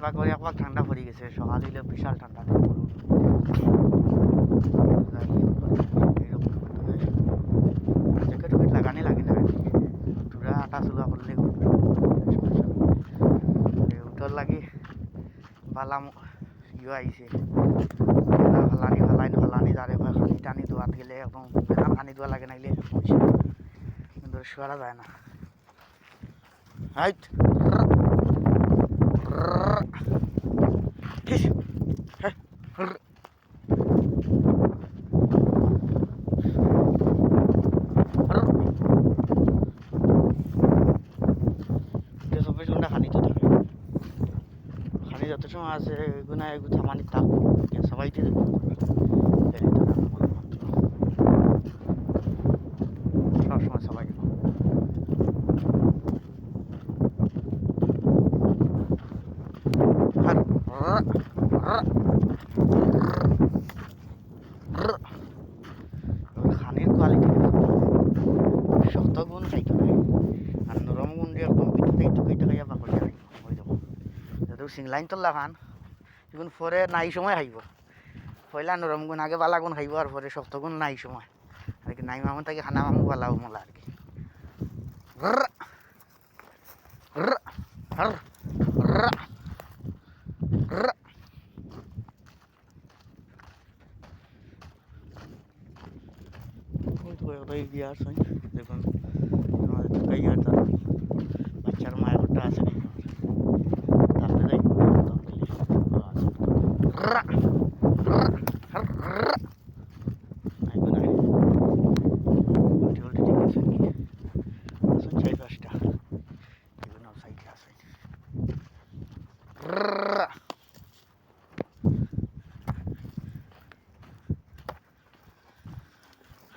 একবার করে একবার ঠান্ডা পড়ে গেছে, সকাল হইলে বিশাল ঠান্ডা জ্যাকেট ফেকেট লাগানি লাগে না। পুরা আটা চুলা করলে উঠর লাগি বালাম ইয়ে আইছে। ফালানি ফালাইন ফালানি যারে হয় খানি টানি দোয়াত গেলে একদম বেকার খানি দোয়া লাগে নাইলে কিন্তু শোয়ারা যায় না। হাইট! খানি যত সময় আছে এগুলো এগুলো থামানি থাকব সবাই দিয়ে সবসময় সবাই খানির খাইতে নাই আর নরম গুণ দিয়ে একদম পিঠে কেটে খাইয়া যদি সিংলাইন তোলা খান এখন পরে নাই সময় খাইব পয়লা নরম গুণ, আগে বালা গুণ খাইব আর পরে শক্ত গুণ নাই সময়। আর কি নাই মামু তাকে খানা মামু বালাও মলা আর কি। তো দেখুন তো বাচ্চার মায়ের আছে।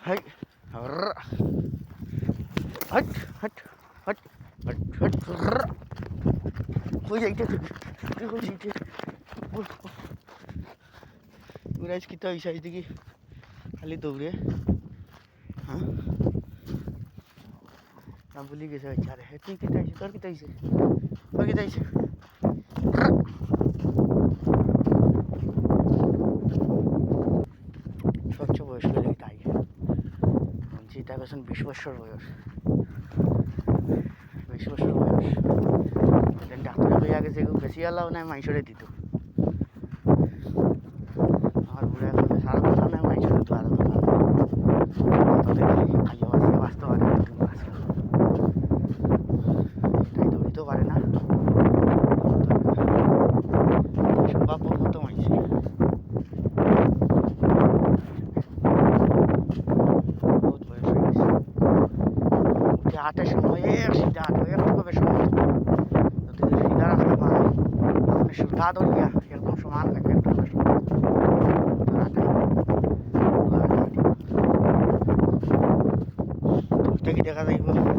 ஹட் ஹட் ஹட் ஹட் ஹட் ஹட் போய் போய் போய் উড়াইছ কিতা হইছে আজ দেখি খালি দৌড়ে হ্যাঁ না ভুলি গেছে বেচারে হে তুই কিতা হইছে তোর কিতা হইছে তোর কিতা হইছে স্বচ্ছ বয়স হলে তাই। বলছি এটা এখন বিশ বছর বয়স। বিশ বছর বয়স। ডাক্তারে হইয়া গেছে বেশি আলাও নাই, মাইসরে দিত। হাটের সময় এক সিধা হাট একটুকু সময় যদি সিধা রাখতে পারে আপনি সুতা দলিয়া এরকম সমান লাগে একটু থেকে দেখা যাইব